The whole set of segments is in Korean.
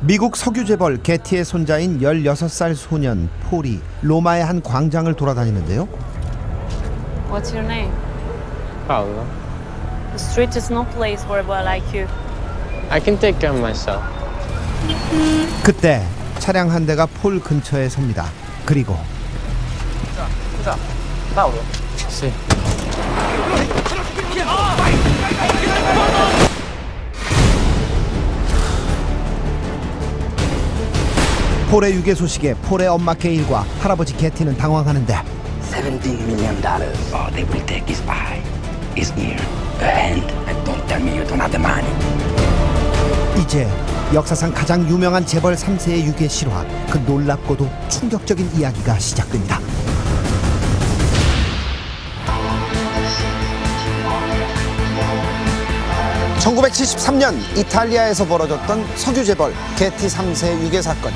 미국 석유 재벌 게티의 손자인 16살 소년 폴이 로마의 한 광장을 돌아다니는데요. What's your name? Paolo. The street is no place for a boy like you. I can take care of myself. 그때 차량 한 대가 폴 근처에 섭니다. 그리고 See. 폴의 유괴 소식에 폴의 엄마 게일과 할아버지 게티는 당황하는데 17 million dollars. All they will take is eye, his ear, a hand, and don't tell me you don't have the money. 이제 역사상 가장 유명한 재벌 3세의 유괴 실화 그 놀랍고도 충격적인 이야기가 시작됩니다. (1973년) 이탈리아에서 벌어졌던 석유 재벌 게티 3세 유괴 사건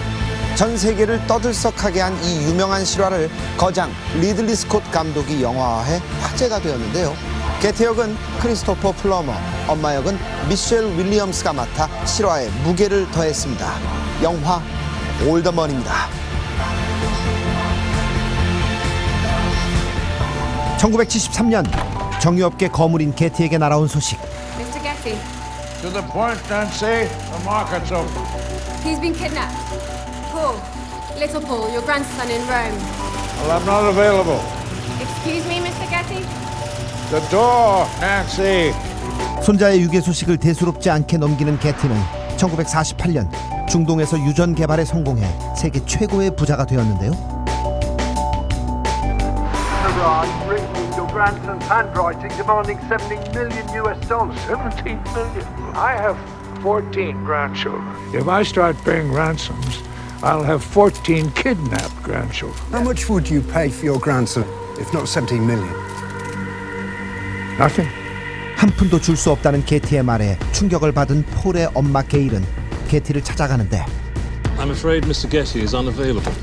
전 세계를 떠들썩하게 한 이 유명한 실화를 거장 리들리 스콧 감독이 영화화해 화제가 되었는데요. 게티 역은 크리스토퍼 플러머, 엄마 역은 미셸 윌리엄스가 맡아 실화에 무게를 더했습니다. 영화 올더먼입니다. 1973년 정유업계 거물인 게티에게 날아온 소식. Mr. Getty, To the point, Nancy. The market's open. he's been kidnapped. Little Paul, your grandson in Rome. Well, I'm not available. Excuse me, Mr. Getty? The door, Nancy. 손자의 유괴 소식을 대수롭지 않게 넘기는 게티는 1948년 중동에서 유전 개발에 성공해 세계 최고의 부자가 되었는데요. Iran written your grandson's handwriting demanding 70 million US dollars. 17 million. I have 14 grandchildren. If I start paying ransoms, I'll have 14 kidnapped grandchildren. How much would you pay for your grandson, if not 17 million? Nothing. 한 푼도 줄 수 없다는 게티의 말에 충격을 받은 폴의 엄마 게일은 게티를 찾아가는데 I'm afraid Mr. Getty is unavailable.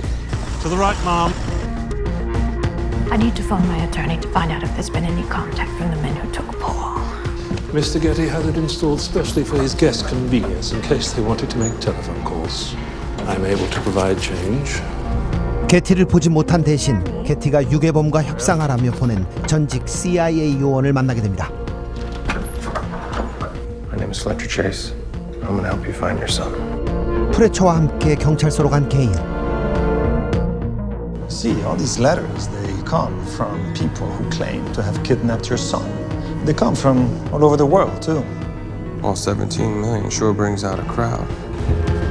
To the right, ma'am. I need to phone my attorney to find out if there's been any contact from the men who took Paul. Mr. Getty had it installed specially for his guests' convenience in case they wanted to make telephone calls. I'm able to provide change. 게티를 보지 못한 대신 게티가 유괴범과 협상하라며 보낸 전직 CIA 요원을 만나게 됩니다. My name is Fletcher Chase. I'm gonna help you find your son. 프레처와 함께 경찰서로 간 게일. See, all these letters, they come from people who claim to have kidnapped your son. They come from all over the world, too. All 17 million sure brings out a crowd.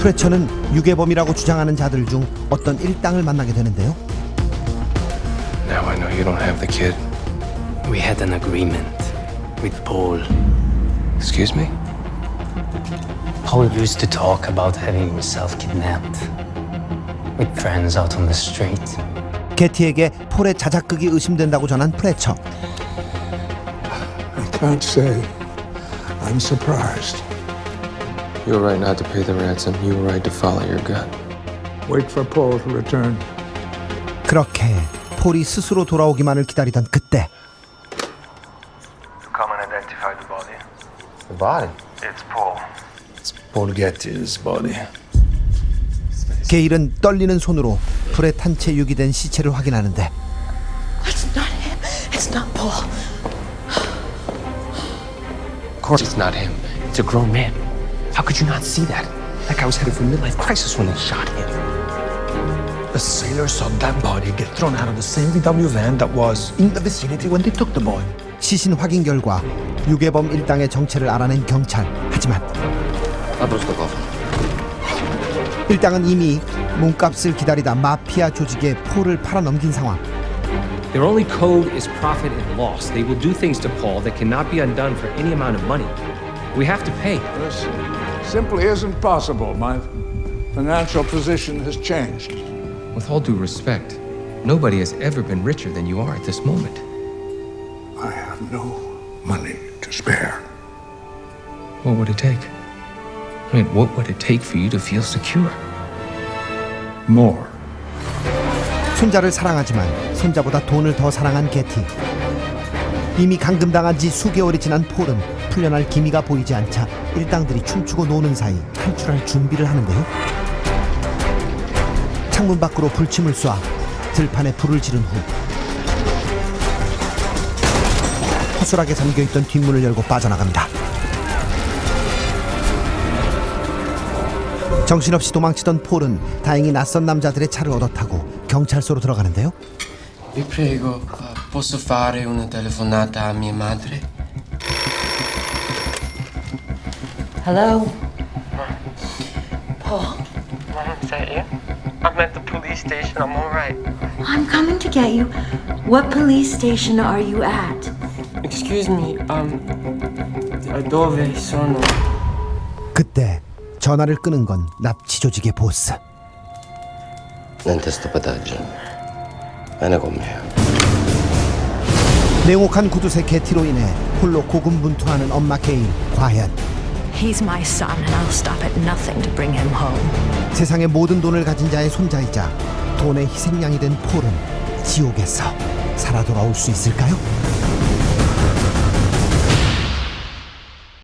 프레처는 유괴범이라고 주장하는 자들 중 어떤 일당을 만나게 되는데요. Now I know you don't have the kid. We had an agreement with Paul. Excuse me? Paul used to talk about having himself kidnapped with friends out on the street. 게티에게 폴의 자작극이 의심된다고 전한 프레처. I can't say I'm surprised. You were right not to pay the ransom. You were right to follow your gut. Wait for Paul to return. 그렇게 폴이 스스로 돌아오기만을 기다리던 그때 Come and identify the body. The body? It's Paul. Paul Getty's body. 게일은 떨리는 손으로 불에 탄 채 유기된 시체를 확인하는데 It's not him. It's not Paul. Of course it's not him. It's a grown man. How could you not see that? That guy was headed for midlife crisis when they shot him. The sailor saw that body get thrown out of the same VW van that was in the vicinity when they took the boy. 시신 확인 결과 유괴범 일당의 정체를 알아낸 경찰. 하지만 일당은 이미 몸값을 기다리다 마피아 조직에 폴을 팔아넘긴 상황. Their only code is profit and loss. They will do things to Paul that cannot be undone for any amount of money. We have to pay. This simply isn't possible. My financial position has changed. With all due respect, nobody has ever been richer than you are at this moment. I have no money to spare. What would it take? I mean, what would it take for you to feel secure? More. 손자를 사랑하지만 손자보다 돈을 더 사랑한 게티. 이미 감금당한 지 수개월이 지난 폴은 풀려날 기미가 보이지 않자 일당들이 춤추고 노는 사이 탈출할 준비를 하는데요. 창문 밖으로 불침을 쏴 들판에 불을 지른 후 허술하게 잠겨있던 뒷문을 열고 빠져나갑니다. 정신없이 도망치던 폴은 다행히 낯선 남자들의 차를 얻어 타고 경찰서로 들어가는데요. Vi prego, eh, posso fare una telefonata a mia madre? Hello? Paul? Mom, is that you? I'm at the police station. I'm all right. I'm coming to get you. What police station are you at? Excuse me, um, dove sono? 그때 전화를 끄는 건 납치 조직의 보스. 냉혹한 구두쇠 개티로 인해 홀로 고군분투하는 엄마 개인 과연 He's my son, and I'll stop at nothing to bring him home. 세상의 모든 돈을 가진 자의 손자이자 돈의 희생양이 된 폴은 지옥에서 살아 돌아올 수 있을까요?